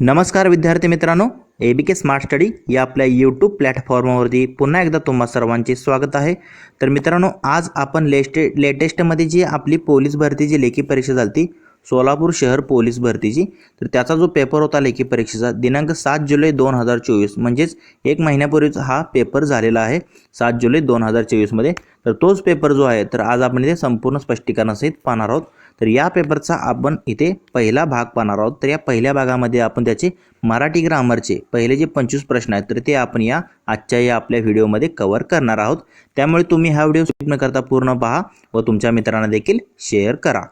नमस्कार विद्यार्थी मित्रांनो ए बी के स्मार्ट स्टडी या आपल्या यूट्यूब प्लॅटफॉर्मवरती पुन्हा एकदा तुम्हा सर्वांचे स्वागत आहे. तर मित्रांनो आज आपण लेस्टे लेटेस्टमध्ये जी आपली पोलीस भरतीची लेखी परीक्षा झाली ती सोलापूर शहर पोलीस भरतीची. तर त्याचा जो पेपर होता लेखी परीक्षेचा दिनांक सात जुलै दोन हजार चोवीस म्हणजेच एक महिन्यापूर्वीच हा पेपर झालेला आहे सात जुलै दोन हजार चोवीसमध्ये तर तोच पेपर जो आहे तर आज आपण इथे संपूर्ण स्पष्टीकरणासहित पाहणार आहोत. तर या पेपरचा आपण इथे पहिला भाग पाहणार आहोत. तर या पहिल्या भागामध्ये आपण त्याचे मराठी ग्रामरचे पहिले जे पंचवीस प्रश्न आहेत तर ते आपण या आजच्या या आपल्या व्हिडिओमध्ये कव्हर करणार आहोत. त्यामुळे तुम्ही हा व्हिडिओ स्किप न करता पूर्ण पहा व तुमच्या मित्रांना देखील शेअर करा.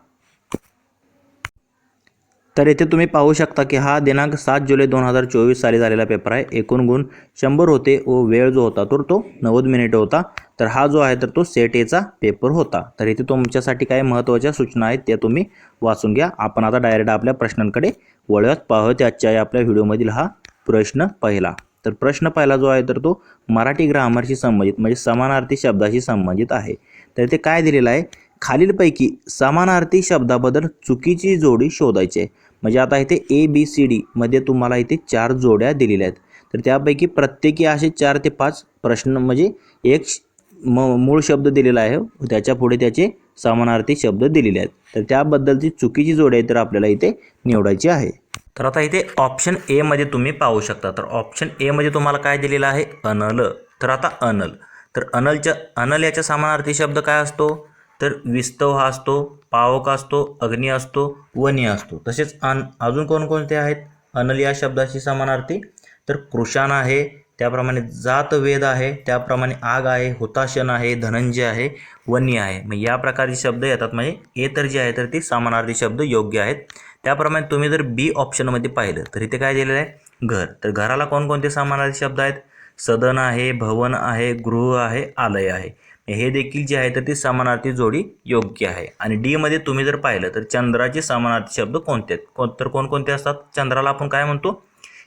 तर येथे तुम्ही पाहू शकता की हा दिनांक सात जुलै दोन हजार चोवीस साली झालेला पेपर आहे. एकूण गुण शंभर होते व वेळ जो होता तर तो नव्वद मिनिट होता. तर हा जो आहे तर तो सेट एचा पेपर होता. तर इथे तुमच्यासाठी काही महत्त्वाच्या सूचना आहेत त्या तुम्ही वाचून घ्या. आपण आता डायरेक्ट आपल्या प्रश्नांकडे वळत पाहत आजच्या आपल्या व्हिडिओमधील हा प्रश्न पहिला. तर प्रश्न पहिला जो आहे तर तो मराठी ग्रामरशी संबंधित म्हणजे समानार्थी शब्दाशी संबंधित आहे. तर ते काय दिलेलं आहे? खालीलपैकी समानार्थी शब्दाबद्दल चुकीची जोडी शोधायची. आहे म्हणजे आता इथे ए बी सी डी मध्ये तुम्हाला इथे चार जोड्या दिलेल्या आहेत. तर त्यापैकी प्रत्येकी असे चार ते पाच प्रश्न म्हणजे एक श- म मूळ शब्द दिलेला आहे. त्याच्या पुढे त्याचे समानार्थी शब्द दिलेले आहेत. तर त्याबद्दलची चुकीची जोडी आहे तर आपल्याला इथे निवडायची आहे. तर आता इथे ऑप्शन एमध्ये तुम्ही पाहू शकता. तर ऑप्शन एमध्ये तुम्हाला काय दिलेलं आहे? अनल. तर आता अनल. तर अनलच्या अनल याच्या समानार्थी शब्द काय असतो? तर विस्तव हा असतो पावक असतो अग्नी असतो वनी असतो. तसेच अन अजून कोणकोणते आहेत? अनल या शब्दाशी समानार्थी. तर कृषाण आहे त्याप्रमाणे जात वेद आहे त्याप्रमाणे आग आहे हुताशन आहे धनंजय आहे वन्य आहे. मग या प्रकारचे शब्द येतात. म्हणजे ए तर जे आहे तर ते समानार्थी शब्द योग्य आहेत. त्याप्रमाणे तुम्ही जर बी ऑप्शनमध्ये पाहिलं तर इथे काय दिलेलं आहे? घर. तर घराला कोणकोणते समानार्थी शब्द आहेत? सदन आहे भवन आहे गृह आहे आलय आहे. हे देखील जे आहे तर ते समानार्थी जोडी योग्य आहे. आणि डीमध्ये तुम्ही जर पाहिलं तर चंद्राचे समानार्थी शब्द कोणते आहेत? कोण तर कोणकोणते असतात? चंद्राला आपण काय म्हणतो?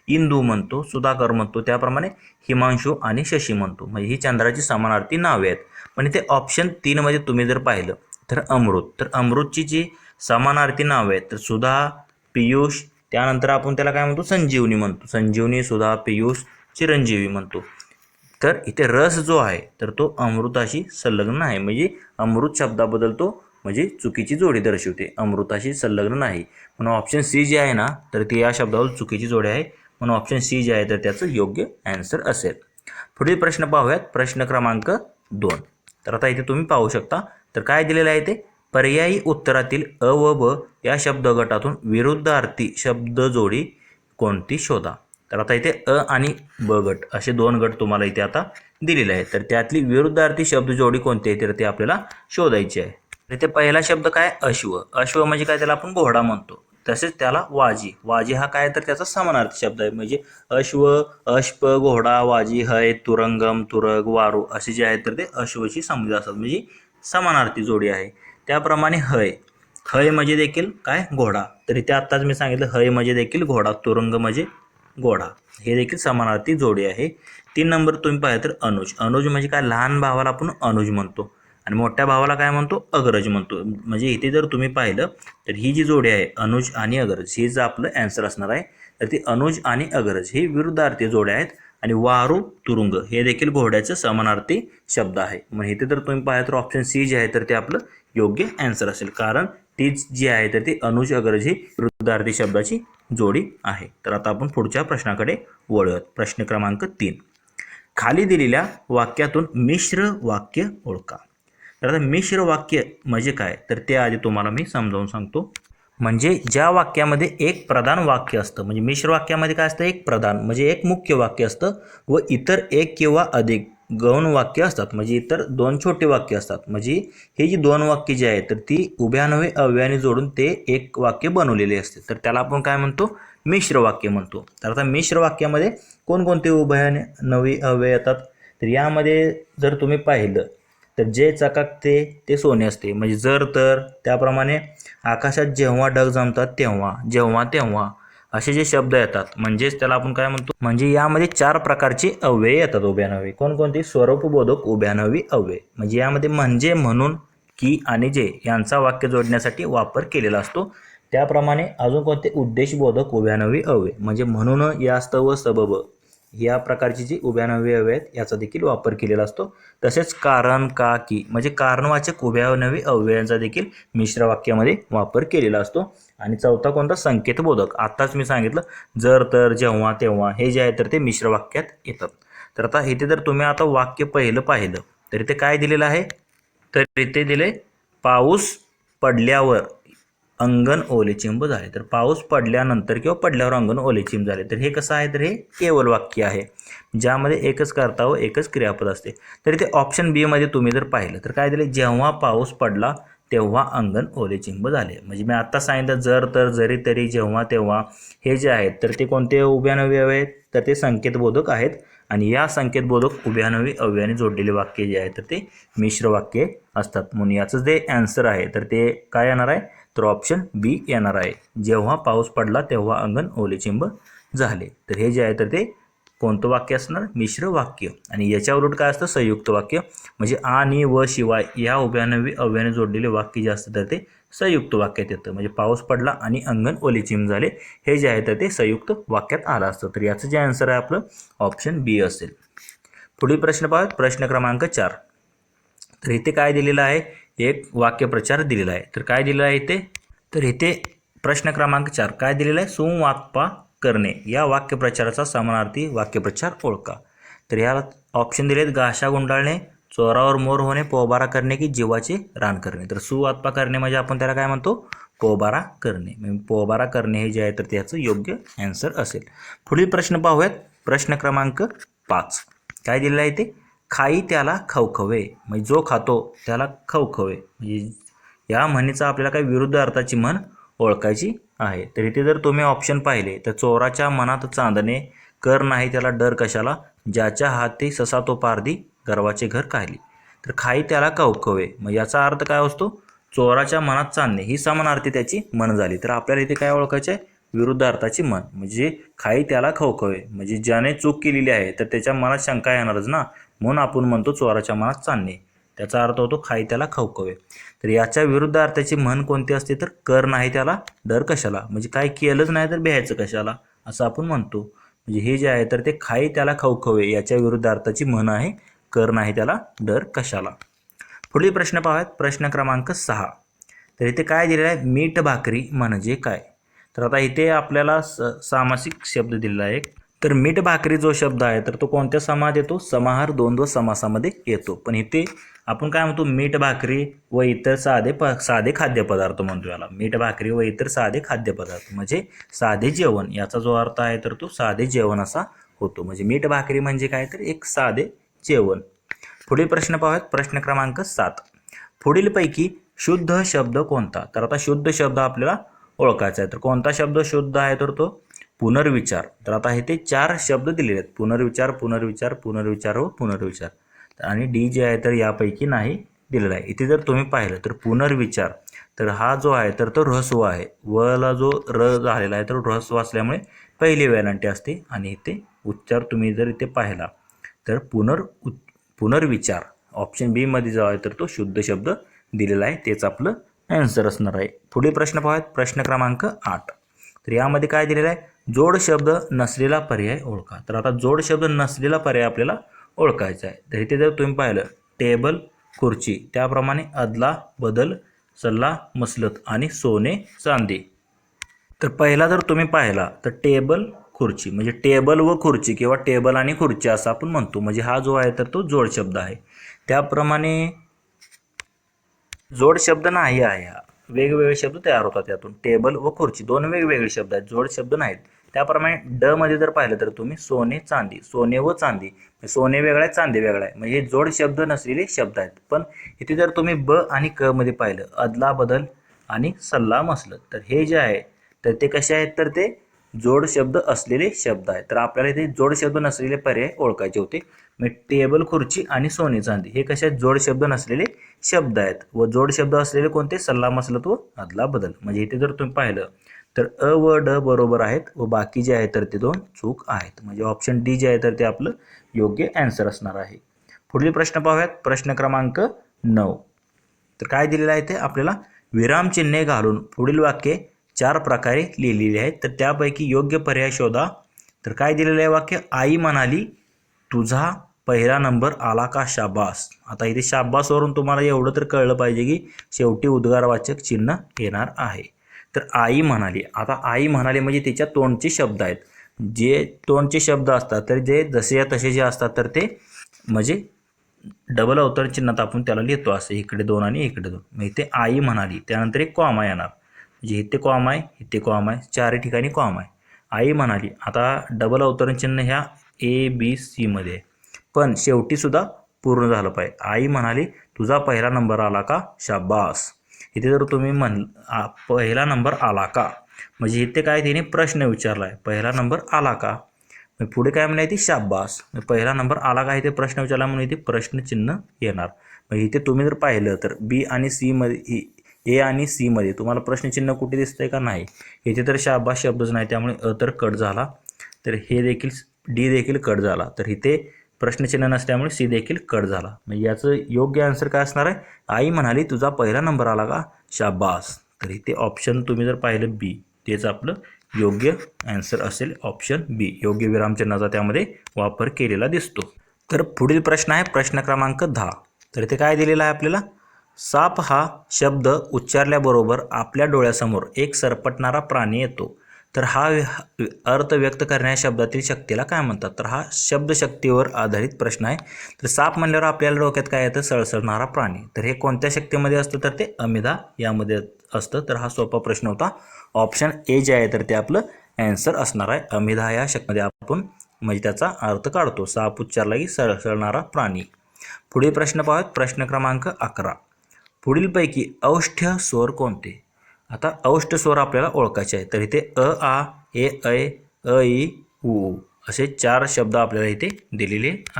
इंदू म्हणतो सुधाकर म्हणतो त्याप्रमाणे हिमांशू आणि शशी म्हणतो. म्हणजे ही चंद्राची समानार्थी नावे आहेत. पण इथे ऑप्शन तीनमध्ये तुम्ही जर पाहिलं तर अमृत. तर अमृतची जी समानार्थी नावे आहेत तर सुधा पियुष त्यानंतर आपण त्याला काय म्हणतो? संजीवनी म्हणतो. संजीवनी सुधा पियुष चिरंजीवी म्हणतो. तर इथे रस जो आहे तर तो अमृताशी संलग्न आहे. म्हणजे अमृत शब्दाबद्दल तो म्हणजे चुकीची जोडी दर्शवते. अमृताशी संलग्न नाही. म्हणून ऑप्शन सी जे आहे ना तर ते या शब्दावर चुकीची जोडी आहे. म्हणून ऑप्शन सी जे आहे तर त्याचं योग्य ॲन्सर असेल. पुढील प्रश्न पाहूयात. प्रश्न क्रमांक दोन. तर आता इथे तुम्ही पाहू शकता. तर काय दिलेलं आहे ते? पर्यायी उत्तरातील अ व ब या शब्द गटातून विरुद्धार्थी शब्द जोडी कोणती शोधा. तर आता इथे अ आणि ब गट असे दोन गट तुम्हाला इथे आता दिलेले आहेत. तर त्यातली विरुद्धार्थी शब्द जोडी कोणती आहे तर ते आपल्याला शोधायची आहे. तर इथे पहिला शब्द काय? अश्व. अश्व म्हणजे काय? त्याला आपण घोडा म्हणतो. तसेच त्याला वाजी. वाजी हा काय? तर त्याचा समानार्थी शब्द आहे. म्हणजे अश्व अश्प घोडा वाजी हय तुरंगम तुरग वारू असे जे आहेत तर ते अश्वशी संबंधित असतात. म्हणजे समानार्थी जोडी आहे. त्याप्रमाणे हय. हय म्हणजे देखील काय? घोडा. तर इथे आत्ताच मी सांगितलं हय म्हणजे देखील घोडा. तुरंग म्हणजे घोडा. हे देखील समानार्थी जोडी आहे. तीन नंबर तुम्ही पाहिलं तर अनुज. अनुज म्हणजे काय? लहान भावाला आपण अनुज म्हणतो. आणि मोठ्या भावाला काय म्हणतो? अग्रज म्हणतो. म्हणजे इथे जर तुम्ही पाहिलं तर ही जी जोडी आहे अनुज आणि अग्रज हेच आपलं ॲन्सर असणार आहे तर ती अनुज आणि अग्रज हे विरुद्धार्थी जोड्या आहेत. आणि वारू तुरुंग हे देखील घोड्याचं समानार्थी शब्द आहे. मग इथे जर तुम्ही पाहिलं तर ऑप्शन सी जे आहे तर ते आपलं योग्य ॲन्सर असेल. कारण तीच जी आहे तर ती अनुज अग्रज ही शब्दाची जोडी आहे. तर आता आपण पुढच्या प्रश्नाकडे वळूयात. प्रश्न क्रमांक तीन. खाली दिलेल्या वाक्यातून मिश्र वाक्य ओळखा. तर आता मिश्र वाक्य म्हणजे काय? तर ते आधी तुम्हाला मी समजावून सांगतो. म्हणजे ज्या वाक्यामध्ये एक प्रधान वाक्य असतं म्हणजे मिश्र वाक्यामध्ये काय असतं? एक प्रधान म्हणजे एक मुख्य वाक्य असतं व इतर एक किंवा अधिक गौण वाक्य असतात. म्हणजे इतर दोन छोटे वाक्य असतात. म्हणजे हे जी दोन वाक्य जी आहेत तर ती उभ्या नव्हे अव्याने जोडून ते एक वाक्य बनवलेले असते. तर त्याला आपण काय म्हणतो? मिश्र वाक्य म्हणतो. तर आता मिश्र वाक्यामध्ये कोणकोणते उभयाने नवे अव्यय येतात? तर यामध्ये जर तुम्ही पाहिलं तर जे चकाकते ते सोने असते. म्हणजे जर तर त्याप्रमाणे आकाशात जेव्हा ढग जमतात तेव्हा जेव्हा तेव्हा. असे जे शब्द येतात म्हणजेच त्याला आपण काय म्हणतो? म्हणजे यामध्ये चार प्रकारचे अव्यय येतात उभ्यानवे कोणकोणते? स्वरूपबोधक उभ्यानवी अव्यय. म्हणजे यामध्ये म्हणजे म्हणून की आणि जे यांचा वाक्य जोडण्यासाठी वापर केलेला असतो. त्याप्रमाणे अजून कोणते? उद्देशबोधक उभ्यानवी अव्यय. म्हणजे म्हणून यास्तव सबब या प्रकारची जी उभ्यानवी अवयव आहेत याचा देखील वापर केलेला असतो. तसेच कारण का की म्हणजे कारणवाचक उभ्यानवी अव्ययांचा देखील मिश्र वाक्यामध्ये वापर केलेला असतो. आणि चौथा कोणता? संकेतबोधक. आत्ताच मी सांगितलं जर तर जेव्हा तेव्हा हे जे आहे तर ते मिश्र वाक्यात येतात. तर आता इथे जर तुम्ही आता वाक्य पहिलं पाहिलं तर इथे काय दिलेलं आहे? तर इथे दिले पाऊस पडल्यावर. अंगण ओलेचिंब झाले. तर पाऊस पडल्यानंतर किंवा पडल्यावर अंगण ओलेचिंब झाले. तर हे कसं आहे? तर हे केवल वाक्य आहे. ज्यामध्ये एकच कर्ता व एकच क्रियापद असते. तर इथे ऑप्शन बीमध्ये तुम्ही जर पाहिलं तर काय दिले? जेव्हा पाऊस पडला तेव्हा अंगण ओलेचिंब झाले. म्हणजे मी आत्ता सांगितलं जर तर जरी तरी जेव्हा तेव्हा हे जे आहेत तर ते कोणते उभ्यानवी आहेत? तर ते संकेतबोधक आहेत. आणि या संकेतबोधक उभ्यानवी अव्याने जोडलेले वाक्य जे आहे तर ते मिश्र वाक्ये असतात. म्हणून याचं जे ॲन्सर आहे. तर ते काय येणार आहे? तर ऑप्शन बी येणार आहे. जेव्हा पाऊस पडला तेव्हा अंगण ओलेचिंब झाले. तर हे जे आहे तर ते कोणतं वाक्य असणार? मिश्र वाक्य. आणि याच्या उलट काय असतं? संयुक्त वाक्य. म्हणजे आणि व शिवाय या उभ्यानवी अव्याने जोडलेले वाक्य जे असतं तर ते संयुक्त वाक्यात येतं. म्हणजे पाऊस पडला आणि अंगण ओलेचिंब झाले. हे जे आहे तर ते संयुक्त वाक्यात आलं असतं. तर याचं जे आन्सर आहे आपलं ऑप्शन बी असेल. पुढील प्रश्न पाहत प्रश्न क्रमांक चार. तर इथे काय दिलेलं आहे? एक वाक्यप्रचार दिलेला आहे. तर काय दिलेलं आहे इथे? तर इथे प्रश्न क्रमांक चार. काय दिलेलं आहे? सुवाक्पा करणे. या वाक्यप्रचाराचा समानार्थी वाक्यप्रचार ओळखा. तर ह्याला ऑप्शन दिलेत गाशा गुंडाळणे चोरावर मोर होणे पोबारा करणे की जीवाचे रान करणे. तर सुवात्पा करणे म्हणजे आपण त्याला काय म्हणतो? पोबारा करणे. म्हणजे पोबारा करणे हे जे आहे तर त्याचं योग्य ॲन्सर असेल. पुढील प्रश्न पाहूयात. प्रश्न क्रमांक पाच. काय दिलेलं आहे ते खाई त्याला खवखवे. म्हणजे जो खातो त्याला खवखवे. म्हणजे या म्हणीचा आपल्याला काही विरुद्ध अर्थाची म्हण ओळखायची आहे. तर इथे जर तुम्ही ऑप्शन पाहिले तर चोराच्या मनात चांदणे कर नाही त्याला डर कशाला? ज्याच्या हाती ससा तो पारधी गर्वाचे घर काढली. तर खाई त्याला कवकवे मग याचा अर्थ काय असतो? चोराच्या मनात चांदणे. ही समानार्थी त्याची मन झाली. तर आपल्याला इथे काय ओळखायचे आहे? विरुद्ध अर्थाची मन म्हणजे खाई त्याला खवखवे. म्हणजे ज्याने चूक केलेली आहे तर त्याच्या मनात शंका येणारच ना. म्हणून आपण म्हणतो चोराच्या मनात चांदणे. त्याचा अर्थ होतो खाई त्याला खवखवे. तर याच्या विरुद्ध अर्थाची म्हण कोणती असते तर कर नाही त्याला डर कशाला? म्हणजे काय केलंच नाही तर भ्यायचं कशाला? असं आपण म्हणतो. म्हणजे हे जे आहे तर ते खाई त्याला खवखवे याच्या विरुद्ध अर्थाची म्हण आहे कर नाही त्याला डर कशाला? पुढील प्रश्न पाहूयात. प्रश्न क्रमांक सहा. तर इथे काय दिलेलं आहे? मीठ भाकरी म्हणजे काय? तर आता इथे आपल्याला स सामासिक शब्द दिलेला आहे तर मीठ भाकरी जो शब्द आहे तर तो कोणत्या समाज येतो? समाहार द्वंद्व समासामध्ये येतो. पण इथे आपण काय म्हणतो? मीठ भाकरी व इतर साधे प साधे खाद्यपदार्थ म्हणतो याला. मीठ भाकरी व इतर साधे खाद्यपदार्थ. म्हणजे साधे जेवण. याचा जो अर्थ आहे तर तो साधे जेवण असा होतो. म्हणजे मीठ भाकरी म्हणजे काय? तर एक साधे जेवण. पुढील प्रश्न पाहूयात. प्रश्न क्रमांक सात. पुढीलपैकी शुद्ध शब्द कोणता? तर आता शुद्ध शब्द आपल्याला ओळखायचा आहे. तर कोणता शब्द शुद्ध आहे तर तो पुनर्विचार. तर आता हे ते चार शब्द दिलेले आहेत. पुनर्विचार पुनर्विचार पुनर्विचार व पुनर्विचार. आणि डी जे आहे तर यापैकी नाही दिलेला आहे. इथे जर तुम्ही पाहिलं तर पुनर्विचार तर हा जो आहे तर तो ऱ्हस्व आहे. वला जो र झालेला आहे तर रहस्व असल्यामुळे पहिली वेलांटी असते. आणि इथे उच्चार तुम्ही जर इथे पाहिला तर पुनर् पुनर्विचार. ऑप्शन बीमध्ये जो आहे तर तो शुद्ध शब्द दिलेला आहे. तेच आपलं ॲन्सर असणार आहे. पुढील प्रश्न पाहूयात. प्रश्न क्रमांक आठ. तर यामध्ये काय दिलेलं आहे? जोड शब्द नसलेला पर्याय ओळखा. तर आता जोड शब्द नसलेला पर्याय आपल्याला ओळखायचा आहे. तर इथे जर तुम्ही पाहिलं टेबल खुर्ची त्याप्रमाणे अदला बदल सल्ला मसलत आणि सोने चांदी. तर पहिला जर तुम्ही पाहिला तर टेबल खुर्ची. म्हणजे टेबल व खुर्ची किंवा टेबल आणि खुर्ची असं आपण म्हणतो. म्हणजे हा जो आहे तर तो जोड शब्द आहे. त्याप्रमाणे जोड शब्द नाही आहे हा. वेगवेगळे शब्द तयार होतात यातून. टेबल व खुर्ची दोन वेगवेगळे शब्द आहेत जोड शब्द नाहीत. त्याप्रमाणे ड मध्ये जर पाहिलं तर तुम्ही सोने चांदी सोने व चांदी. म्हणजे सोने वेगळा आहे चांदी वेगळा आहे. म्हणजे हे जोड शब्द नसलेले शब्द आहेत. पण इथे जर तुम्ही ब आणि क मध्ये पाहिलं अदला बदल आणि सल्ला मसलत तर हे जे आहे तर ते कसे आहेत? तर ते जोड शब्द असलेले शब्द आहेत. तर आपल्याला इथे जोड शब्द नसलेले पर्याय ओळखायचे होते. मग टेबल खुर्ची आणि सोने चांदी. हे कसे आहेत? जोड शब्द नसलेले शब्द आहेत. व जोड शब्द असलेले कोणते? सल्ला मसलत व अदला बदल. म्हणजे इथे जर तुम्ही पाहिलं तर अ व ड बरोबर आहेत व बाकी जे आहे तर ते दोन चूक आहेत. म्हणजे ऑप्शन डी जे आहे तर ते आपलं योग्य ॲन्सर असणार आहे. पुढील प्रश्न पाहूयात. प्रश्न क्रमांक नऊ. तर काय दिलेलं आहे ते आपल्याला विरामचिन्हे घालून पुढील वाक्ये चार प्रकारे लिहिलेली आहेत. तर त्यापैकी योग्य पर्याय शोधा. तर काय दिलेलं आहे वाक्य? आई म्हणाली तुझा पहिला नंबर आला का शाबास. आता इथे शाबासवरून तुम्हाला एवढं तर कळलं पाहिजे की शेवटी उद्गारवाचक चिन्ह येणार आहे. तर आई म्हणाली आता आई म्हणाली म्हणजे तिच्या तोंडचे शब्द आहेत. जे तोंडचे शब्द असतात तर जे जसे या तसे जे असतात तर ते म्हणजे डबल अवतरण चिन्हात आपण त्याला लिहितो असं इकडे दोन आणि इकडे दोन. मग इथे आई म्हणाली त्यानंतर एक कॉमा येणार. म्हणजे इथे कॉम आहे इथे कॉम आहे चारही ठिकाणी कॉम आहे. आई म्हणाली आता डबल अवतरण चिन्ह ह्या ए बी सीमध्ये आहे. पण शेवटीसुद्धा पूर्ण झालं पाहिजे. आई म्हणाली तुझा पहिला नंबर आला का? शाबास. इथे जर तुम्ही म्हण आ- पहिला नंबर आला का? म्हणजे इथे काय तिने प्रश्न विचारला आहे पहिला नंबर आला का? मग पुढे काय म्हणलं ती शाबास. मग पहिला नंबर आला का? इथे प्रश्न विचारला म्हणून इथे प्रश्नचिन्ह येणार. मग इथे तुम्ही जर पाहिलं तर बी आणि सी मध्ये ए आणि सी मध्ये तुम्हाला प्रश्नचिन्ह कुठे दिसतंय का? नाही. इथे तर शाबास शब्दच नाही त्यामुळे अ तर कट झाला. तर हे देखील डी देखील कट झाला. तर इथे प्रश्नचिन्ह नसल्यामुळे सी देखील कट झाला. मग याचं योग्य आन्सर काय असणार आहे? आई म्हणाली तुझा पहिला नंबर आला का? शाबास. तर इथे ऑप्शन तुम्ही जर पाहिलं बी तेच आपलं योग्य आन्सर असेल ऑप्शन बी योग्य विरामचिन्हाचा त्यामध्ये वापर केलेला दिसतो. तर पुढील प्रश्न आहे प्रश्न क्रमांक दहा. तर इथे काय दिलेलं आहे आपल्याला? साप हा शब्द उच्चारल्याबरोबर आपल्या डोळ्यासमोर एक सरपटणारा प्राणी येतो. तर हा अर्थ व्यक्त करणाऱ्या शब्दातील शक्तीला काय म्हणतात? तर हा शब्दशक्तीवर आधारित प्रश्न आहे. तर साप म्हणल्यावर आपल्याला डोक्यात काय येतं? सळसळणारा प्राणी. तर हे कोणत्या शक्तीमध्ये असतं? तर ते अमिधा यामध्ये असतं. तर हा सोपा प्रश्न होता. ऑप्शन ए जे आहे तर ते आपलं ॲन्सर असणार आहे. अमिधा या शक्तीमध्ये आपण म्हणजे त्याचा अर्थ काढतो. साप उच्चारला की सळसळणारा प्राणी. पुढील प्रश्न पाहूयात. प्रश्न क्रमांक अकरा. पुढीलपैकी औष्ठ्य स्वर कोणते? आता औष्ट स्वर आपल्याला ओळखायचे आहे तर इथे अ आ ए ऐ अ ई उ असे चार शब्द आपल्याला इथे दिलेले आहेत.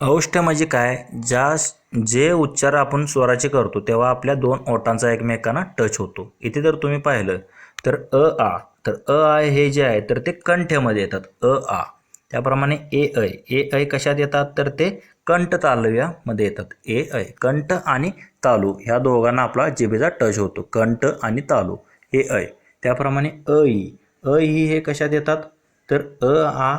औष्ट म्हणजे काय? ज्या जे उच्चार आपण स्वराचे करतो तेव्हा आपल्या दोन ओटांचा एकमेकांना टच होतो. इथे जर तुम्ही पाहिलं तर अ आ तर अ आ हे जे आहे तर ते कंठ्यामध्ये येतात. अ आ. त्याप्रमाणे ए ऐ. ए ऐ कशात येतात? तर ते कंठ तालव्यामध्ये येतात. ए ऐ कंठ आणि तालू ह्या दोघांना आपला जिभेचा टच होतो. कंठ आणि तालू. ए ऐ त्याप्रमाणे अ ई अ ई हे कशात येतात? तर अ आ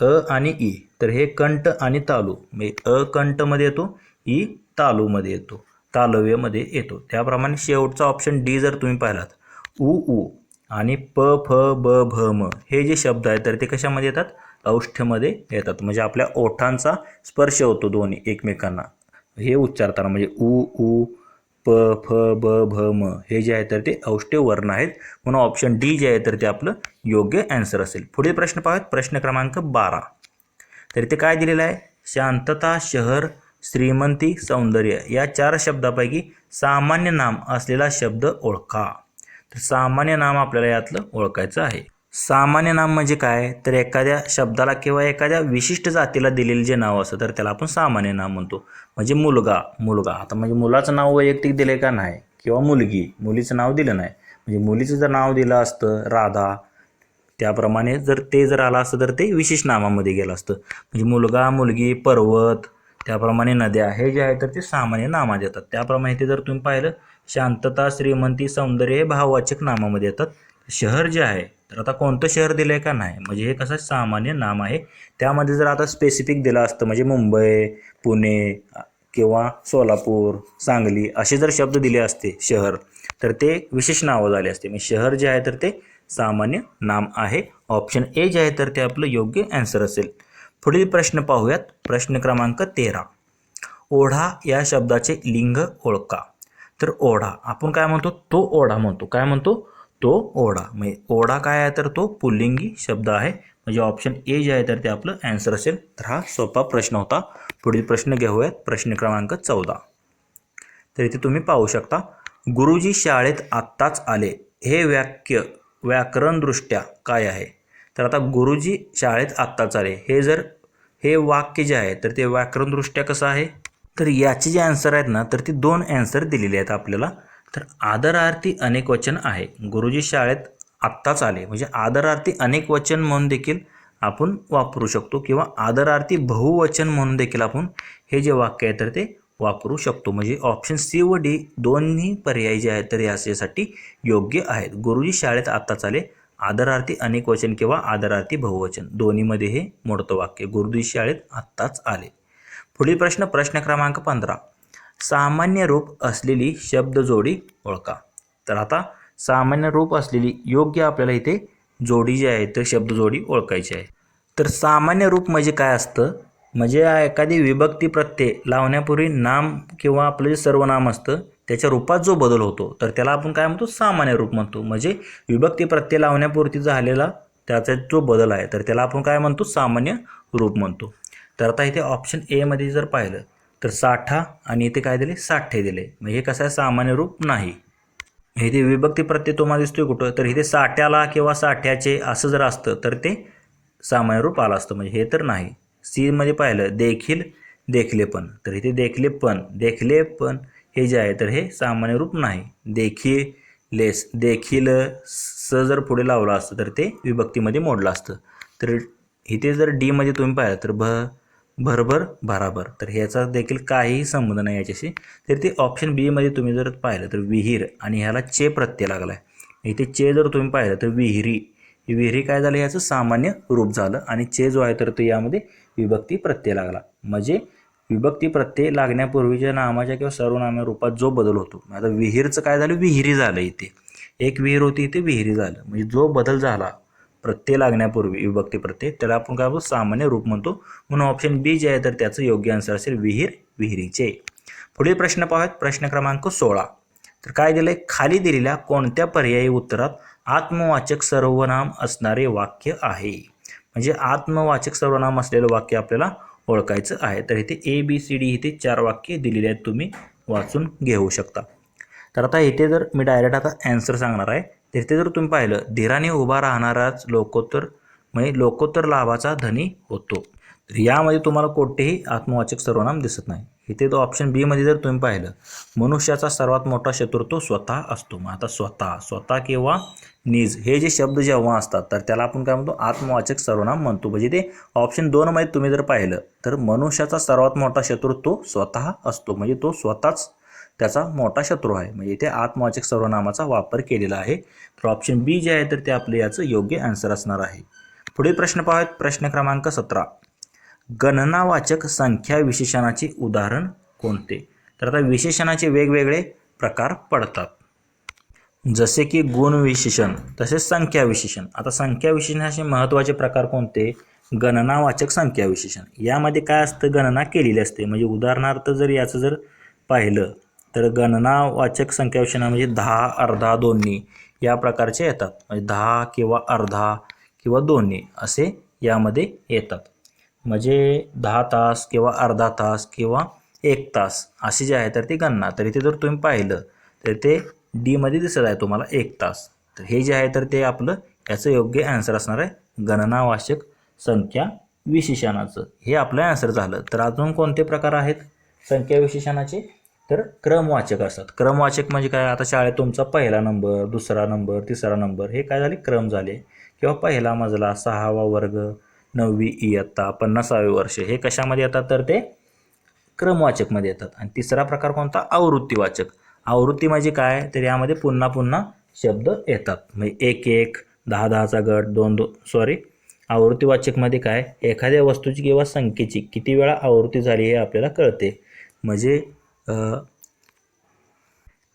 अ आणि ई. तर हे कंठ आणि तालू. म्हणजे अ कंठमध्ये येतो ई तालूमध्ये येतो. तालव्यमध्ये येतो. त्याप्रमाणे शेवटचा ऑप्शन डी जर तुम्ही पाहिलात. उ उ आणि प फ ब भ म. हे जे शब्द आहेत तर ते कशामध्ये येतात? औष्ठ्यमध्ये येतात. म्हणजे आपल्या ओठांचा स्पर्श होतो दोन्ही एकमेकांना. हे उच्चारताना म्हणजे उ उ प फ ब भ म हे जे आहे तर ते औष्ठ्य वर्ण आहेत. म्हणून ऑप्शन डी जे आहे तर ते आपलं योग्य ॲन्सर असेल. पुढील प्रश्न पाहूयात. प्रश्न क्रमांक बारा. तर इथे काय दिलेलं आहे? शांतता शहर श्रीमंती सौंदर्य या चार शब्दापैकी सामान्य नाम असलेला शब्द ओळखा. तर सामान्य नाम आपल्याला यातलं ओळखायचं आहे. सामान्य नाम म्हणजे काय? तर एखाद्या शब्दाला किंवा एखाद्या विशिष्ट जातीला दिलेलं जे नाव असतं तर त्याला आपण सामान्य नाम म्हणतो. म्हणजे मुलगा मुलगा. आता म्हणजे मुलाचं नाव वैयक्तिक दिले का नाही? किंवा मुलगी मुलीचं नाव दिलं नाही. म्हणजे मुलीचं जर नाव दिलं असतं राधा त्याप्रमाणे जर ते जर आलं असतं तर ते विशेष नामामध्ये गेलं असतं. म्हणजे मुलगा मुलगी पर्वत त्याप्रमाणे नद्या हे जे आहे तर ते सामान्य नामात येतात. त्याप्रमाणे ते जर तुम्ही पाहिलं शांतता श्रीमंती सौंदर्य हे भाववाचक नामामध्ये येतात. शहर जे आहे तर आता कोणतं शहर दिलं आहे का नाही? म्हणजे हे कसं सामान्य नाम आहे. त्यामध्ये जर आता स्पेसिफिक दिलं असतं म्हणजे मुंबई पुणे किंवा सोलापूर सांगली असे जर शब्द दिले असते शहर तर ते विशेष नावं झाले असते. म्हणजे शहर जे आहे तर ते सामान्य नाम आहे. ऑप्शन ए जे आहे तर ते आपलं योग्य ॲन्सर असेल. पुढील प्रश्न पाहूयात. प्रश्न क्रमांक तेरा. ओढा या शब्दाचे लिंग ओळखा. तर ओढा आपण काय म्हणतो? तो ओढा म्हणतो. काय म्हणतो? तो ओढा. म्हणजे ओढा काय आहे तर तो पुल्लिंगी शब्द आहे. म्हणजे ऑप्शन ए जे आहे तर ते आपलं ॲन्सर असेल. तर हा सोपा प्रश्न होता. पुढील प्रश्न घेऊयात. प्रश्न क्रमांक चौदा. तर इथे तुम्ही पाहू शकता. गुरुजी शाळेत आत्ताच आले. हे वाक्य व्याकरणदृष्ट्या काय आहे? तर आता गुरुजी शाळेत आत्ताच आले. हे जर हे वाक्य जे आहे तर ते व्याकरणदृष्ट्या कसं आहे? तर याचे जे आन्सर आहेत ना तर ती दोन आन्सर दिलेले आहेत आपल्याला. तर आदरार्थी अनेक वचन आहे. गुरुजी शाळेत आत्ताच आले. म्हणजे आदरार्थी अनेक वचन म्हणून देखील आपण वापरू शकतो किंवा आदरार्थी बहुवचन म्हणून देखील आपण हे जे वाक्य आहे तर ते वापरू शकतो. म्हणजे ऑप्शन सी व डी दोन्ही पर्याय जे आहेत तर यासाठी योग्य आहेत. गुरुजी शाळेत आत्ताच आले. आदरार्थी अनेक वचन किंवा आदरार्थी बहुवचन दोन्हीमध्ये हे मोडतं वाक्य. गुरुजी शाळेत आत्ताच आले. पुढील प्रश्न प्रश्न क्रमांक पंधरा. सामान्य रूप असलेली शब्दजोडी ओळखा. तर आता सामान्य रूप असलेली योग्य आपल्याला इथे जोडी जी आहे तर शब्दजोडी ओळखायची आहे. तर सामान्य रूप म्हणजे काय असतं? म्हणजे एखादी विभक्ती प्रत्यय लावण्यापूर्वी नाम किंवा आपलं जे सर्वनाम असतं त्याच्या रूपात जो बदल होतो तर त्याला आपण काय म्हणतो? सामान्य रूप म्हणतो. म्हणजे विभक्ती प्रत्यय लावण्यापुरती झालेला त्याचा जो बदल आहे तर त्याला आपण काय म्हणतो? सामान्य रूप म्हणतो. तर आता इथे ऑप्शन एमध्ये जर पाहिलं तर साठा आणि इथे काय दिले? साठे दिले. म्हणजे हे कसं आहे? सामान्य रूप नाही. इथे विभक्ती प्रत्यय तुम्हाला दिसतोय कुठं? तर इथे साठ्याला किंवा साठ्याचे असं जर असतं तर ते सामान्य रूप आलं असतं. म्हणजे हे तर नाही. सीमध्ये पाहिलं देखील देखले पण. तर इथे देखले पण देखले पण हे जे आहे तर हे सामान्य रूप नाही. देखील लेस देखील स जर पुढे लावलं असतं तर ते विभक्तीमध्ये मोडलं असतं. तर इथे जर डीमध्ये तुम्ही पाहिलं तर भ भरभर भराभर तर ह्याचा देखील काहीही संबंध नाही याच्याशी. तर ते ऑप्शन बीमध्ये तुम्ही जर पाहिलं तर विहीर आणि ह्याला चे प्रत्यय लागला आहे इथे चे जर तुम्ही पाहिलं तर विहिरी. विहिरी काय झालं? याचं सामान्य रूप झालं आणि चे जो आहे तर तो यामध्ये विभक्ती प्रत्यय लागला. म्हणजे विभक्ती प्रत्यय लागण्यापूर्वीच्या नामाच्या किंवा सर्वनाम्या रूपात जो बदल होतो. आता विहीरचं काय झालं? विहिरी झालं इथे. एक विहीर होती इथे विहिरी झालं. म्हणजे जो बदल झाला प्रत्यय लागण्यापूर्वी विभक्ती प्रत्यय त्याला आपण काय म्हणतो सामान्य रूप म्हणतो. म्हणून ऑप्शन बी जे आहे तर त्याचं योग्य आन्सर असेल विहीर विहिरीचे. पुढील प्रश्न पाहूयात. प्रश्न क्रमांक सोळा. तर काय दिलंय? खाली दिलेल्या कोणत्या पर्यायी उत्तरात आत्मवाचक सर्वनाम असणारे वाक्य आहे? म्हणजे आत्मवाचक सर्वनाम असलेलं वाक्य आपल्याला ओळखायचं आहे. तर इथे ए बी सी डी इथे चार वाक्य दिलेली आहेत तुम्ही वाचून घेऊ शकता. तर आता इथे जर मी डायरेक्ट आता ॲन्सर सांगणार आहे. तर इथे जर तुम्ही पाहिलं धीराने उभा राहणाराच लोकोत्तर म्हणजे लोकोत्तर लाभाचा धनी होतो. तर यामध्ये तुम्हाला कोणतेही आत्मवाचक सर्वनाम दिसत नाही. इथे तो ऑप्शन बीमध्ये जर तुम्ही पाहिलं मनुष्याचा सर्वात मोठा शत्रू तो स्वतः असतो. मग आता स्वतः स्वतः किंवा निज हे जे शब्द जेव्हा असतात तर त्याला आपण काय म्हणतो? आत्मवाचक सर्वनाम म्हणतो. म्हणजे ते ऑप्शन दोनमध्ये तुम्ही जर पाहिलं तर मनुष्याचा सर्वात मोठा शत्रू तो स्वतः असतो. म्हणजे तो स्वतःच त्याचा मोठा शत्रू आहे. म्हणजे इथे आत्मवाचक सर्वनामाचा वापर केलेला आहे. तर ऑप्शन बी जे आहे तर ते आपलं याचं योग्य आन्सर असणार आहे. पुढील प्रश्न पाहूयात. प्रश्न क्रमांक सतरा. गणनावाचक संख्या विशेषणाचे उदाहरण कोणते? तर आता विशेषणाचे वेगवेगळे प्रकार पडतात. जसे की गुण विशेषण तसेच संख्या विशेषण. आता संख्या विशेषणाचे महत्त्वाचे प्रकार कोणते? गणनावाचक संख्या विशेषण. यामध्ये काय असतं? गणना केलेली असते. म्हणजे उदाहरणार्थ जर याचं जर पाहिलं तर गणनावाचक संख्या विशेषण म्हणजे दहा अर्धा दोन्ही या प्रकारचे येतात. म्हणजे दहा किंवा अर्धा किंवा दोन्ही असे यामध्ये येतात. म्हणजे दहा तास किंवा अर्धा तास किंवा एक तास अशी जे आहे तर ती गणना. तर इथे जर तुम्ही पाहिलं तर ते डीमध्ये दिसत आहे तुम्हाला एक तास. तर हे जे आहे तर ते आपलं याचं योग्य ॲन्सर असणार आहे गणनावाचक संख्या विशेषणाचं. हे आपलं ॲन्सर झालं. तर अजून कोणते प्रकार आहेत? संख्या विशेषणाचे? तर क्रमवाचक असतात. क्रमवाचक म्हणजे काय? आता शाळेत तुमचा पहिला नंबर दुसरा नंबर तिसरा नंबर हे काय झाले? क्रम झाले. किंवा पहिला मजला सहावा वर्ग नववी इयत्ता पन्नासावे वर्ष हे कशामध्ये येतात? तर ते क्रमवाचकमध्ये येतात. आणि तिसरा प्रकार कोणता? आवृत्तीवाचक. आवृत्ती म्हणजे काय? तर यामध्ये पुन्हा पुन्हा शब्द येतात. म्हणजे एक एक दहा दहाचा गट दोन दोन सॉरी आवृत्तीवाचकमध्ये काय? एखाद्या वस्तूची किंवा संख्येची किती वेळा आवृत्ती झाली हे आपल्याला कळते. म्हणजे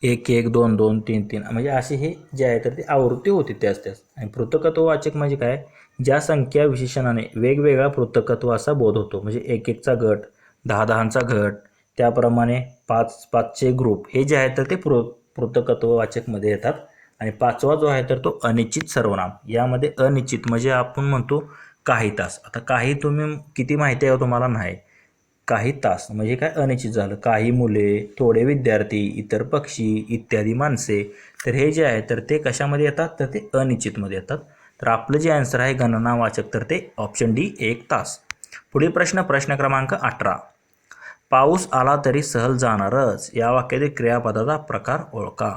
एक एक दोन दोन तीन तीन. म्हणजे असे हे जे आहे तर ती आवृत्ती होती त्याच त्याच. आणि पृथकत्ववाचक म्हणजे काय? ज्या संख्या विशेषणाने वेगवेगळा पृथकत्व असा बोध होतो. म्हणजे एक एकचा गट दहा दहांचा गट त्याप्रमाणे पाच पाचचे ग्रुप. हे जे आहे तर ते पृ पृथकत्ववाचकमध्ये येतात. आणि पाचवा जो आहे तर तो अनिश्चित सर्वनाम. यामध्ये अनिश्चित म्हणजे आपण म्हणतो काही तास. आता काही तुम्ही किती माहिती आहे हो तुम्हाला? नाही. काही तास म्हणजे काय अनिश्चित झालं? काही मुले थोडे विद्यार्थी इतर पक्षी इत्यादी माणसे. तर हे जे आहे तर ते कशामध्ये येतात? तर ते अनिश्चितमध्ये येतात. तर आपलं जे आन्सर आहे गणनावाचक तर ते ऑप्शन डी एक तास. पुढील प्रश्न प्रश्न क्रमांक अठरा. पाऊस आला तरी सहल जाणारच. या वाक्यातील क्रियापदाचा प्रकार ओळखा.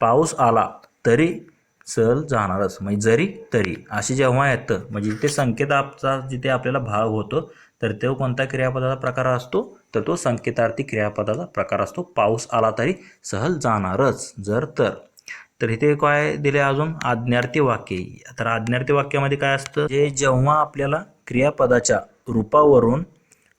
पाऊस आला तरी सहल जाणारच. म्हणजे जरी तरी. असे जेव्हा येतं म्हणजे जिथे संकेताचा जिथे आपल्याला भाग होतो तर तो कोणता क्रियापदाचा प्रकार असतो? तर तो संकेतार्थी क्रियापदाचा प्रकार असतो. पाऊस आला तरी सहल जाणारच. जर तर. तर इथे काय दिले अजून? आज्ञार्थी वाक्य. तर आज्ञार्थी वाक्यामध्ये काय असतं? जे जेव्हा आपल्याला क्रियापदाच्या रूपावरून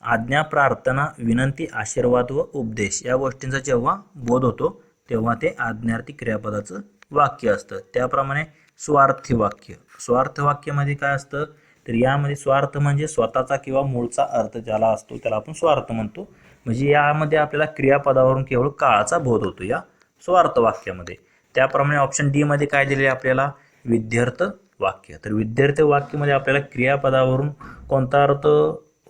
आज्ञा प्रार्थना विनंती आशीर्वाद व उपदेश या गोष्टींचा जेव्हा बोध होतो तेव्हा ते आज्ञार्थी क्रियापदाचं वाक्य असतं. त्याप्रमाणे स्वार्थी वाक्य. स्वार्थ वाक्यामध्ये काय असतं? तर यामध्ये स्वार्थ म्हणजे स्वतःचा किंवा मूळचा अर्थ ज्याला असतो त्याला आपण स्वार्थ म्हणतो. म्हणजे यामध्ये आपल्याला क्रियापदावरून केवळ काळाचा बोध होतो या स्वार्थ वाक्यामध्ये. त्याप्रमाणे ऑप्शन डी मध्ये काय दिले आपल्याला? विद्यार्थ वाक्य. तर विद्यार्थी वाक्यामध्ये आपल्याला क्रियापदावरून कोणता अर्थ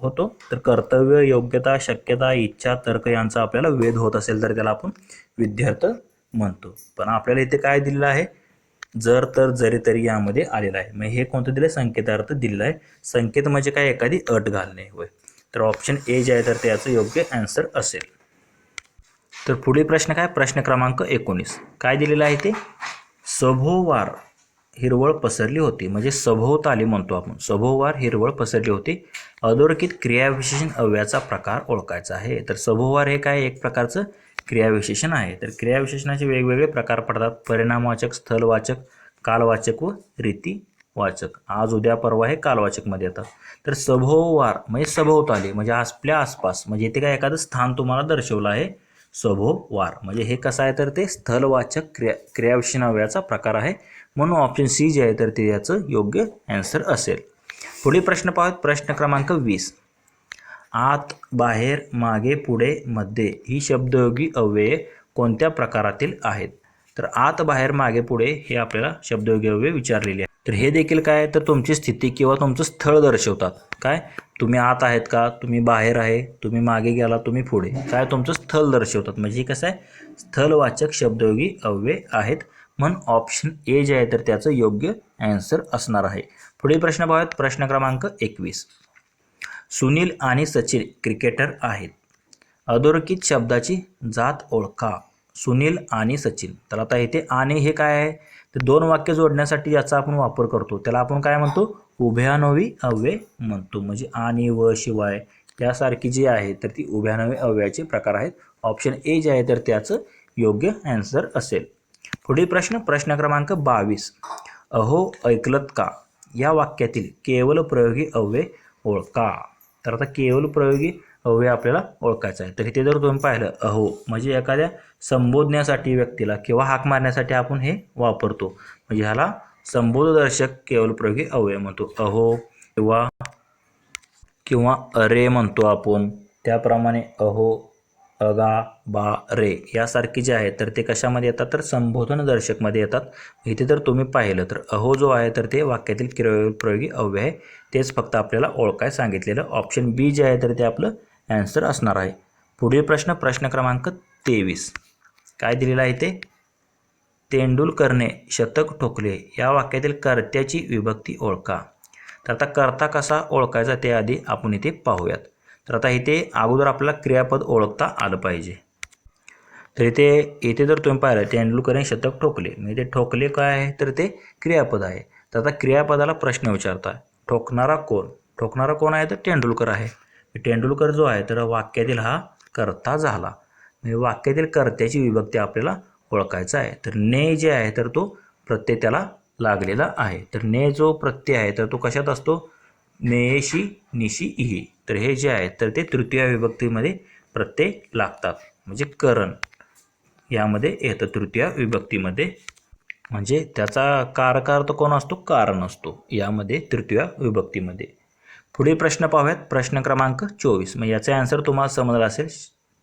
होतो? तर कर्तव्य योग्यता शक्यता इच्छा तर्क यांचा आपल्याला वेध होत असेल तर त्याला आपण विद्यार्थ म्हणतो. पण आपल्याला इथे काय दिलेलं आहे? जर तर जरी तरी यामध्ये आलेलं आहे. मग हे कोणतं दिलं संकेतार्थ दिलेला आहे संकेत म्हणजे काय? एखादी अट घालणे. होय. तर ऑप्शन ए जे आहे तर त्याचं योग्य आन्सर असेल. तर पुढील प्रश्न काय? प्रश्न क्रमांक एकोणीस. काय दिलेलं आहे ते? सभोवार हिरवळ पसरली होती. म्हणजे सभोवताली म्हणतो आपण. सभोवार हिरवळ पसरली होती. अधोरेखित क्रियाविशेषण अव्याचा प्रकार ओळखायचा आहे. तर सभोवार हे काय? एक प्रकारचं क्रियाविशेषण आहे. तर क्रियाविशेषणाचे वेगवेगळे प्रकार पडतात. परिणामवाचक स्थलवाचक कालवाचक व रीतीवाचक. आज उद्या परवा हे कालवाचकमध्ये येतात तर सभोवार म्हणजे सभोवताली म्हणजे आपल्या आसपास म्हणजे इथे काय एखादं स्थान तुम्हाला दर्शवलं आहे. सभोवार म्हणजे हे कसं आहे तर ते स्थलवाचक क्रिया क्रियाविशेषणाव्याचा प्रकार आहे. म्हणून ऑप्शन सी जे आहे तर ते याचं योग्य ॲन्सर असेल. पुढील प्रश्न पाहत प्रश्न क्रमांक वीस. आत बाहेर मागे पुढे मध्ये ही शब्दयोगी अव्यये कोणत्या प्रकारातील आहेत? तर आत बाहेर मागे पुढे हे आपल्याला शब्दयोगी अव्यय विचारलेले आहे तर हे देखील काय तर तुमची स्थिती किंवा तुमचं स्थळ दर्शवतात. काय? तुम्ही आत आहेत का? तुम्ही बाहेर आहे. तुम्ही मागे गेला तुम्ही पुढे. काय? तुमचं स्थळ दर्शवतात. म्हणजे कसं आहे? स्थलवाचक शब्दयोगी अव्यय आहेत म्हणून ऑप्शन ए जे आहे तर त्याचं योग्य ॲन्सर असणार आहे. पुढील प्रश्न पाहूयात. प्रश्न क्रमांक एकवीस. सुनील आणि सचिन क्रिकेटर आहेत. अधोरेखित शब्दाची जात ओळखा. सुनील आणि सचिन. तर आता इथे आणि हे काय आहे? तर दोन वाक्य जोडण्यासाठी याचा आपण वापर करतो. त्याला आपण काय म्हणतो? उभयानवी अव्यय म्हणतो. म्हणजे आणि व शिवाय यासारखी जी आहे तर ती उभयानवी अव्ययाचे प्रकार आहेत. ऑप्शन ए जे आहे तर त्याचं योग्य ॲन्सर असेल. पुढील प्रश्न प्रश्न क्रमांक बावीस. अहो ऐकलत का? या वाक्यातील केवल प्रयोगी अव्यय ओळखा. तर आता केवल प्रयोगी अव्यय आपल्याला ओळखायचं आहे. तर इथे जर तुम्ही पाहिलं अहो म्हणजे एखाद्या संबोधण्यासाठी व्यक्तीला किंवा हाक मारण्यासाठी आपण हे वापरतो. म्हणजे ह्याला संबोधदर्शक केवल प्रयोगी अव्यय म्हणतो. अहो किंवा किंवा अरे म्हणतो आपण. त्याप्रमाणे अहो अगा बा रे यासारखे जे आहेत तर ते कशामध्ये येतात? तर संबोधन दर्शकमध्ये येतात. इथे जर तुम्ही पाहिलं तर अहो जो आहे तर ते वाक्यातील क्रिया प्रयोगी अव्यय आहे. तेच फक्त आपल्याला ओळखाय सांगितलेलं ऑप्शन बी जे आहे तर ते आपलं ॲन्सर असणार आहे. पुढील प्रश्न प्रश्न क्रमांक तेवीस. काय दिलेलं आहे ते तेंडुलकरने शतक ठोकले. या वाक्यातील कर्त्याची विभक्ती ओळखा. तर आता कर्ता कसा ओळखायचा ते आधी आपण इथे पाहूयात. तर आता इथे अगोदर आपल्याला क्रियापद ओळखता आलं पाहिजे. तर इथे इथे जर तुम्ही पाहिलं तेंडुलकरने शतक ठोकले. म्हणजे ते ठोकले काय आहे? तर ते क्रियापद आहे. तर आता क्रियापदाला प्रश्न विचारता. ठोकणारा कोण? ठोकणारा कोण आहे? तर तेंडुलकर आहे. तेंडुलकर जो आहे तर वाक्यातील हा कर्ता झाला. म्हणजे वाक्यातील कर्त्याची विभक्ती आपल्याला ओळखायचा आहे. तर ने जे आहे तर तो प्रत्यय त्याला लागलेला आहे. तर ने जो प्रत्यय आहे तर तो कशात असतो? नेशी निशी इही. तर हे जे आहे तर ते तृतीय विभक्तीमध्ये प्रत्यय लागतात. म्हणजे करण यामध्ये येतं तृतीय विभक्तीमध्ये. म्हणजे त्याचा कारकार्थ कोण असतो? कारण असतो. यामध्ये तृतीय विभक्तीमध्ये. पुढील प्रश्न पाहूयात. प्रश्न क्रमांक चोवीस. मग याचा आन्सर तुम्हाला समजला असेल.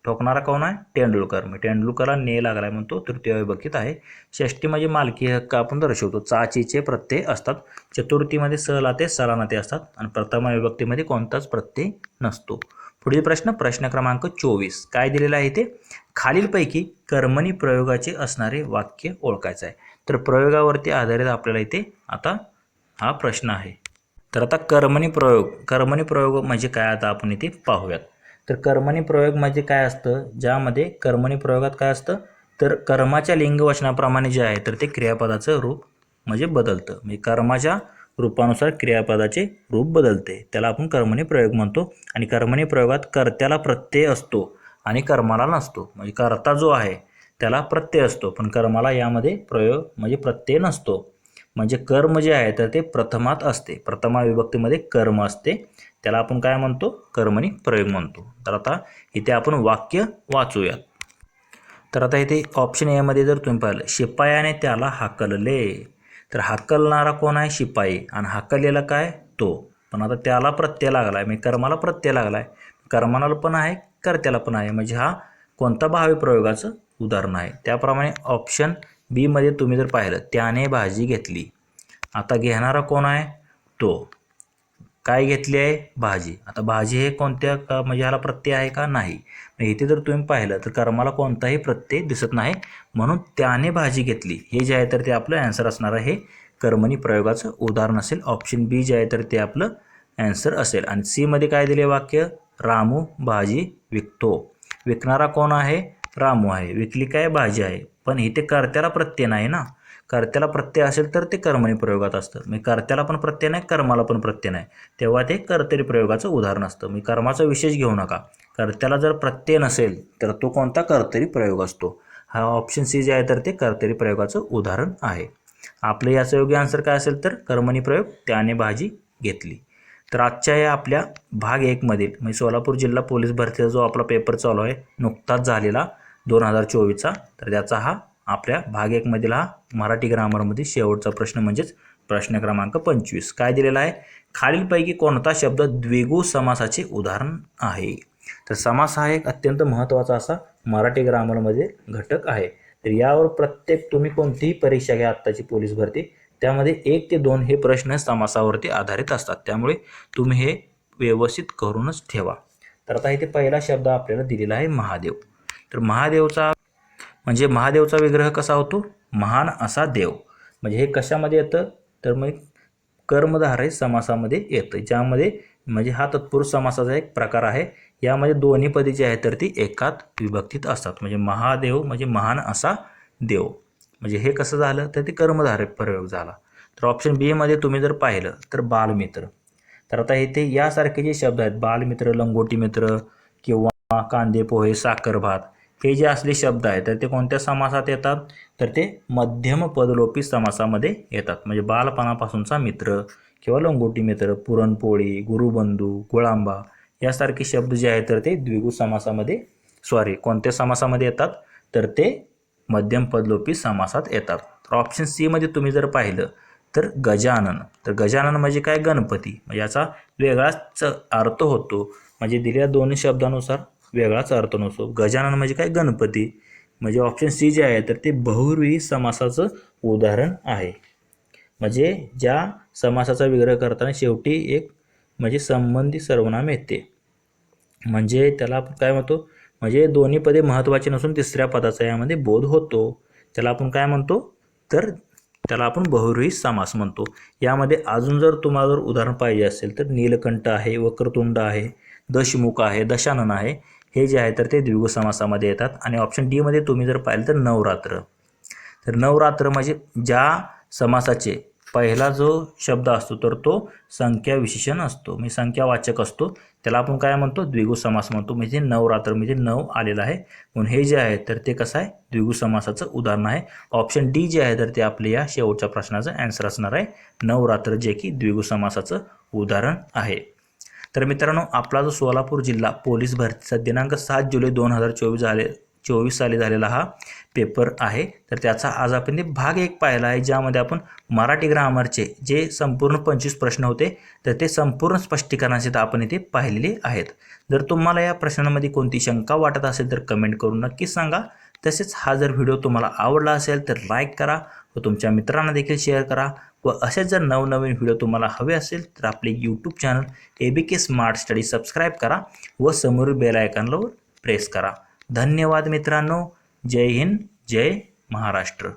ठोकणारा कोण आहे? तेंडुलकर. मग तेंडुलकरला ने लागलाय म्हणतो तृतीय विभक्तीत आहे. षष्टी म्हणजे मालकी हक्क आपण दर्शवतो. चाचीचे प्रत्यय असतात. चतुर्थीमध्ये सलाते सलानाते असतात. आणि प्रथम विभक्तीमध्ये कोणताच प्रत्यय नसतो. पुढील प्रश्न प्रश्न क्रमांक चोवीस. काय दिलेला आहे ते खालीलपैकी कर्मणी प्रयोगाचे असणारे वाक्य ओळखायचं आहे. तर प्रयोगावरती आधारित आपल्याला इथे आता हा प्रश्न आहे. तर आता कर्मणी प्रयोग. कर्मणी प्रयोग म्हणजे काय? आता आपण इथे पाहूयात. तर कर्मणी प्रयोग म्हणजे काय असतं? ज्यामध्ये कर्मणी प्रयोगात काय असतं? तर कर्माच्या लिंगवचनाप्रमाणे जे आहे तर ते क्रियापदाचं रूप म्हणजे बदलतं. म्हणजे कर्माच्या रूपानुसार क्रियापदाचे रूप बदलते. त्याला आपण कर्मणी प्रयोग म्हणतो. आणि कर्मणी प्रयोगात कर्त्याला प्रत्यय असतो आणि कर्माला नसतो. म्हणजे कर्ता जो आहे त्याला प्रत्यय असतो. पण कर्माला यामध्ये प्रयोग म्हणजे प्रत्यय नसतो. म्हणजे कर्म जे आहे तर ते प्रथमात असते. प्रथमा विभक्तीमध्ये कर्म असते. त्याला आपण काय म्हणतो? कर्मणी प्रयोग म्हणतो. तर आता इथे आपण वाक्य वाचूयात. तर आता इथे ऑप्शन एमध्ये जर तुम्ही पाहिलं शिपायाने त्याला हाकलले. तर हाकलणारा कोण आहे? शिपाई. आणि हाकललेला काय? तो. पण आता त्याला प्रत्यय लागला आहे म्हणजे कर्माला प्रत्यय लागला आहे कर्माला पण आहे कर्त्याला पण आहे. म्हणजे हा कोणता भावी प्रयोगाचं उदाहरण आहे. त्याप्रमाणे ऑप्शन बीमध्ये तुम्ही जर पाहिलं त्याने भाजी घेतली. आता घेणारा कोण आहे? तो. काय घेतली आहे? भाजी. आता भाजी हे कोणत्या का म्हणजे ह्याला प्रत्यय आहे का? नाही. इथे जर तुम्ही पाहिलं तर कर्माला कोणताही प्रत्यय दिसत नाही. म्हणून त्याने भाजी घेतली. हे जे आहे तर ते आपलं ॲन्सर असणार आहे. कर्मणी प्रयोगाचं उदाहरण असेल. ऑप्शन बी जे आहे तर ते आपलं ॲन्सर असेल. आणि सीमध्ये काय दिले वाक्य? रामू भाजी विकतो. विकणारा कोण आहे? रामू आहे. विकली काय? भाजी आहे. पण इथे कर्त्याला प्रत्यय नाही ना. कर्त्याला प्रत्यय असेल तर ते कर्मणी प्रयोगात असतं. मी कर्त्याला पण प्रत्यय नाही कर्माला पण प्रत्यय नाही. तेव्हा ते कर्तरी प्रयोगाचं उदाहरण असतं. मी कर्माचा विशेष घेऊ नका. कर्त्याला जर प्रत्यय नसेल तर तो कोणता कर्तरी प्रयोग असतो? हा ऑप्शन सी जे आहे तर ते कर्तरी प्रयोगाचं उदाहरण आहे. आपलं याचं योग्य आन्सर काय असेल तर कर्मणी प्रयोग त्याने भाजी घेतली. तर आजच्या या आपल्या भाग एकमधील म्हणजे सोलापूर जिल्हा पोलीस भरतीचा जो आपला पेपर चालू आहे नुकताच झालेला दोन हजार चोवीसचा. तर त्याचा हा आपल्या भाग एकमधील हा मराठी ग्रामरमध्ये शेवटचा प्रश्न म्हणजेच प्रश्न क्रमांक पंचवीस. काय दिलेला आहे? खालीलपैकी कोणता शब्द द्विगु समासाचे उदाहरण आहे? तर समास हा एक अत्यंत महत्त्वाचा असा मराठी ग्रामरमध्ये घटक आहे. तर यावर प्रत्येक तुम्ही कोणतीही परीक्षा घ्या आत्ताची पोलीस भरती त्यामध्ये एक ते दोन हे प्रश्न समासावरती आधारित असतात. त्यामुळे तुम्ही हे व्यवस्थित करूनच ठेवा. तर आता इथे पहिला शब्द आपल्याला दिलेला आहे महादेव. तर महादेवचा म्हणजे महादेवचा विग्रह कसा होतो? महान असा देव. म्हणजे हे कशामध्ये येतं? तर मग कर्मधारय समासामध्ये येतं ज्यामध्ये म्हणजे हा तत्पुरुष समासाचा एक प्रकार आहे. यामध्ये दोन्ही पदे जी आहेत तर ती एकात विभक्तीत असतात. म्हणजे महादेव म्हणजे महान असा देव. म्हणजे हे कसं झालं? तर ते कर्मधारक प्रयोग झाला. तर ऑप्शन बीमध्ये तुम्ही जर पाहिलं तर बालमित्र. तर आता इथे यासारखे जे शब्द आहेत बालमित्र लंगोटी मित्र किंवा कांदे पोहे साखर भात हे जे असले शब्द आहेत तर ते कोणत्या समासात येतात? तर ते मध्यम पदलोपी समासामध्ये येतात. म्हणजे बालपणापासूनचा मित्र किंवा लंगोटी मित्र पुरणपोळी गुरुबंधू गुळांबा यासारखे शब्द जे आहेत तर ते द्विगु समासामध्ये सॉरी कोणत्या समासामध्ये येतात? तर ते मध्यम पदलोपी समासात येतात. तर ऑप्शन सीमध्ये तुम्ही जर पाहिलं तर गजानन. तर गजानन म्हणजे काय? गणपती. याचा वेगळाच अर्थ होतो. म्हणजे दिलेल्या दोन्ही शब्दानुसार वेगळाच अर्थ नसतो. गजानन म्हणजे काय? गणपती. म्हणजे ऑप्शन सी जे आहे तर ते बहुव्रीही समासाचं उदाहरण आहे. म्हणजे ज्या समासाचा विग्रह करताना शेवटी एक म्हणजे संबंधी सर्वनाम येते. म्हणजे त्याला आपण काय म्हणतो? म्हणजे दोन्ही पदे महत्त्वाचे नसून तिसऱ्या पदाचा यामध्ये बोध होतो. त्याला आपण काय म्हणतो? तर त्याला आपण बहुरूही समास म्हणतो. यामध्ये अजून जर तुम्हाला जर उदाहरण पाहिजे असेल तर नीलकंठ आहे वक्रतुंड आहे दशमुख आहे दशानन आहे. हे जे आहे तर ते द्विगु समासामध्ये येतात. आणि ऑप्शन डीमध्ये तुम्ही जर पाहिलं तर नवरात्र. तर नवरात्र म्हणजे ज्या समासाचे पहिला जो शब्द असतो तर तो संख्या विशेषण असतो. म्हणजे संख्यावाचक असतो. त्याला आपण काय म्हणतो? द्विगु समास म्हणतो. म्हणजे नवरात्र म्हणजे नव आलेला आहे. म्हणून हे जे आहे तर ते कसं आहे? द्विगु समासाचं उदाहरण आहे. ऑप्शन डी जे आहे तर ते आपल्या या शेवटच्या प्रश्नाचं ॲन्सर असणार आहे. नवरात्र जे की द्विगु समासाचं उदाहरण आहे. तर मित्रांनो आपला जो सोलापूर जिल्हा पोलीस भरतीचा दिनांक सात जुलै दोन हजार चोवीस झाले चोवीस साली झालेला हा पेपर आहे. तर त्याचा आज आपण ते भाग एक पाहिला आहे ज्यामध्ये आपण मराठी ग्रामरचे जे संपूर्ण पंचवीस प्रश्न होते तर ते संपूर्ण स्पष्टीकरणाचे आपण इथे पाहिलेले आहेत. जर तुम्हाला या प्रश्नांमध्ये कोणती शंका वाटत असेल तर कमेंट करून नक्कीच सांगा. तसेच हा जर व्हिडिओ तुम्हाला आवडला असेल तर लाईक करा व तुमच्या मित्रांना देखील शेअर करा. व असेच जर नवनवीन व्हिडिओ तुम्हाला हवे असेल तर आपले YouTube channel A B K smart study subscribe करा व समोरील बेल आयकॉनवर प्रेस करा. धन्यवाद मित्रांनो. जय हिंद जय महाराष्ट्र.